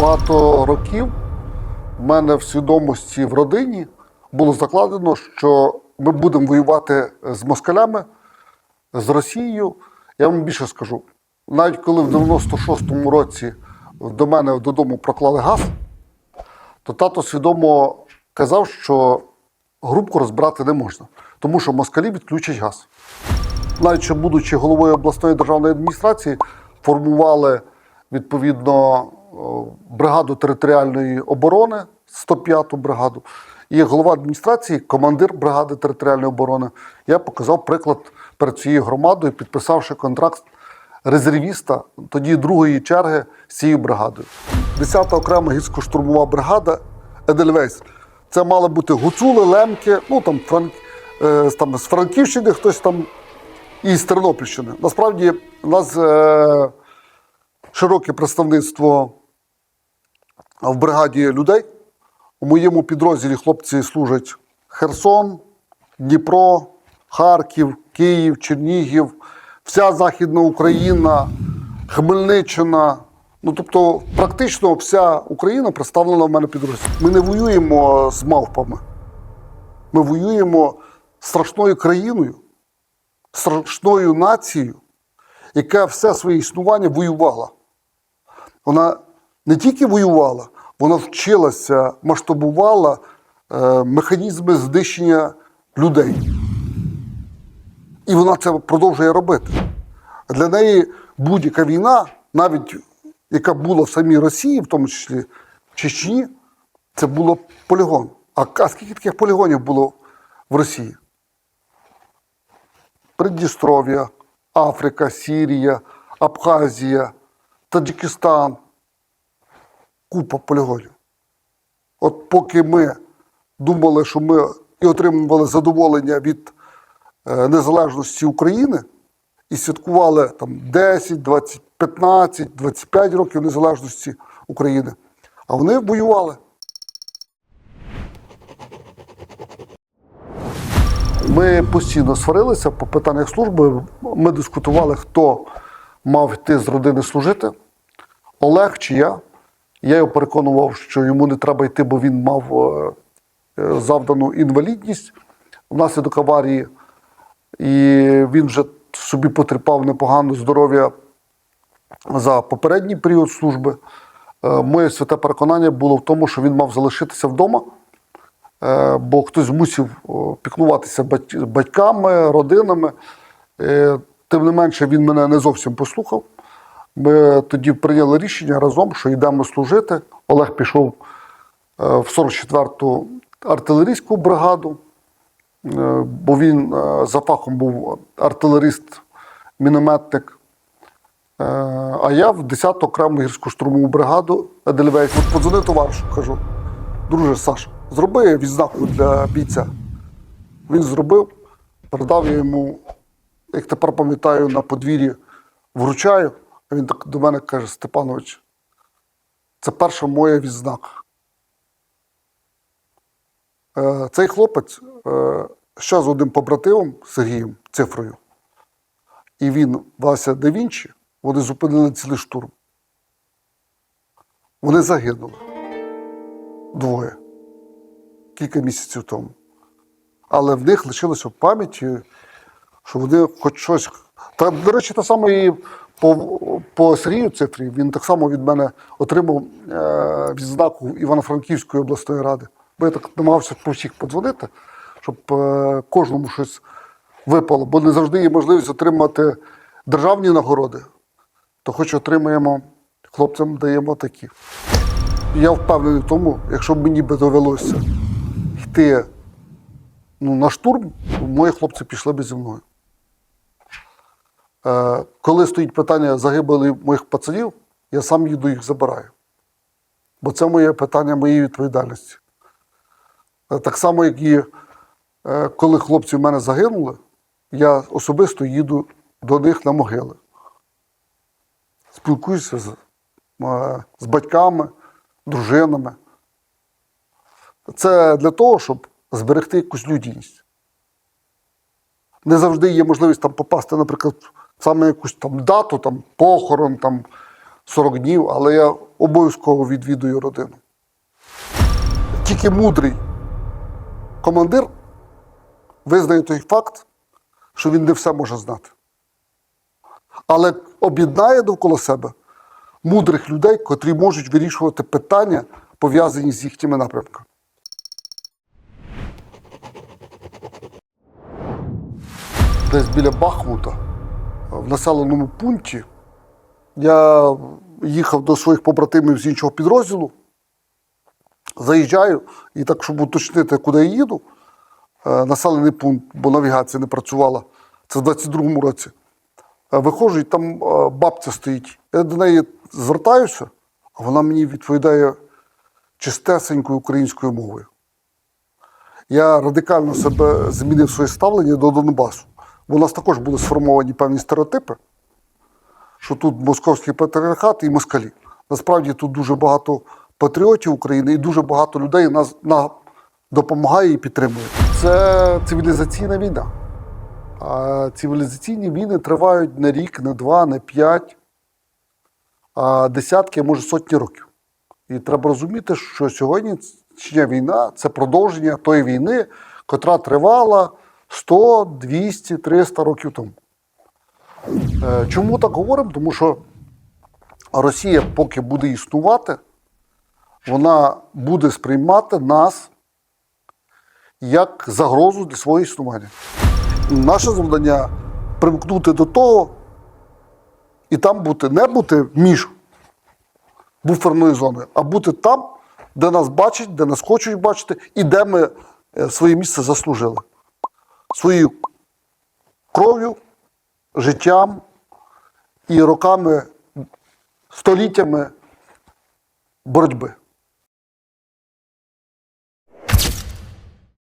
Багато років в мене в свідомості в родині було закладено, що ми будемо воювати з москалями, з Росією. Я вам більше скажу. Навіть коли в 96-му році до мене додому проклали газ, то тато свідомо казав, що грубку розбирати не можна, тому що москалі відключать газ. Навіть ще будучи головою обласної державної адміністрації, формували відповідно бригаду територіальної оборони, 105-ту бригаду. І голова адміністрації, командир бригади територіальної оборони, я показав приклад перед цією громадою, підписавши контракт резервіста тоді другої черги з цією бригадою. 10-та окрема гірсько-штурмова бригада Едельвейс. Це мали бути гуцули, лемки, ну там, франк, е, там з Франківщини, хтось там і з Тернопільщини. Насправді, у нас е, широке представництво в бригаді людей. У моєму підрозділі хлопці служать Херсон, Дніпро, Харків, Київ, Чернігів, вся Західна Україна, Хмельниччина. Ну, тобто, практично вся Україна представлена в мене підрозділі. Ми не воюємо з мавпами. Ми воюємо страшною країною, страшною нацією, яка все своє існування воювала. Вона не тільки воювала, вона вчилася, масштабувала е, механізми знищення людей. І вона це продовжує робити. Для неї будь-яка війна, навіть яка була в самій Росії, в тому числі в Чечні, це було полігон. А, а скільки таких полігонів було в Росії? Придністров'я, Африка, Сірія, Абхазія, Таджикистан. Купа полігонів. От поки ми думали, що ми і отримували задоволення від е, незалежності України і святкували там 10, 20, 15, 25 років незалежності України, а вони воювали. Ми постійно сварилися по питаннях служби. Ми дискутували, хто мав йти з родини служити. Олег чи я. Я його переконував, що йому не треба йти, бо він мав е, е, завдану інвалідність внаслідок аварії, і він вже собі потерпав непогане здоров'я за попередній період служби. Е, Моє святе переконання було в тому, що він мав залишитися вдома, бо хтось мусив о, піклуватися батьками, родинами. Тим не менше, він мене не зовсім послухав. Ми тоді прийняли рішення разом, що йдемо служити. Олег пішов е, в 44-ту артилерійську бригаду, е, бо він е, за фахом був артилерист, мінометник. А я в 10-ту окрему гірську штурмову бригаду Едельвейс. От подзвонив товаришу, кажу, друже Саша, зроби відзнаку для бійця. Він зробив, передав я йому, як тепер пам'ятаю, на подвір'ї вручаю. Він так до мене каже: Степанович, це перша моя відзнака. Е, Цей хлопець е, ще з одним побратимом Сергієм цифрою, і він, Вася да Вінчі, вони зупинили цілий штурм. Вони загинули. Двоє. Кілька місяців тому. Але в них лишилося в пам'яті, що вони хоч щось. Та, до речі, те саме і по, по Сергію цифрі. Він так само від мене отримав е, відзнаку Івано-Франківської обласної ради. Бо я так намагався по всіх подзвонити, щоб е, кожному щось випало, бо не завжди є можливість отримати державні нагороди. То хоч отримаємо, хлопцям даємо такі. Я впевнений в тому, якщо б мені би довелося йти ну, на штурм, мої хлопці пішли б зі мною. Е, коли стоїть питання загибелі моїх пацанів, я сам їду їх забираю. Бо це моє питання моєї відповідальності. Е, так само, як і е, коли хлопці в мене загинули, я особисто їду до них на могили. Спілкуюся з, з батьками, дружинами. Це для того, щоб зберегти якусь людяність. Не завжди є можливість там попасти, наприклад, саме якусь там дату, там, похорон, там, 40 днів, але я обов'язково відвідую родину. Тільки мудрий командир визнає той факт, що він не все може знати. Але об'єднає довкола себе мудрих людей, котрі можуть вирішувати питання, пов'язані з їхніми напрямками. Десь біля Бахмута, в населеному пункті, я їхав до своїх побратимів з іншого підрозділу, заїжджаю, і так, щоб уточнити, куди я їду, е, населений пункт, бо навігація не працювала, це в 22-му році. Е, Виходжу, і там е, бабця стоїть. Я до неї звертаюся, а вона мені відповідає чистесенькою українською мовою. Я радикально себе змінив своє ставлення до Донбасу. У нас також були сформовані певні стереотипи, що тут московський патріархат і москалі. Насправді тут дуже багато патріотів України і дуже багато людей нас на, допомагає і підтримує. Це цивілізаційна війна. А цивілізаційні війни тривають не рік, не два, не п'ять, а десятки, а може сотні років. І треба розуміти, що сьогоднішня війна це продовження тої війни, котра тривала 100, 200, 300 років тому. Е, Чому так говоримо? Тому що Росія, поки буде існувати, вона буде сприймати нас як загрозу для свого існування. Наше завдання примкнути до того і там бути, не бути між буферною зоною, а бути там, де нас бачать, де нас хочуть бачити, і де ми е, своє місце заслужили. Своєю кров'ю, життям і роками, століттями боротьби.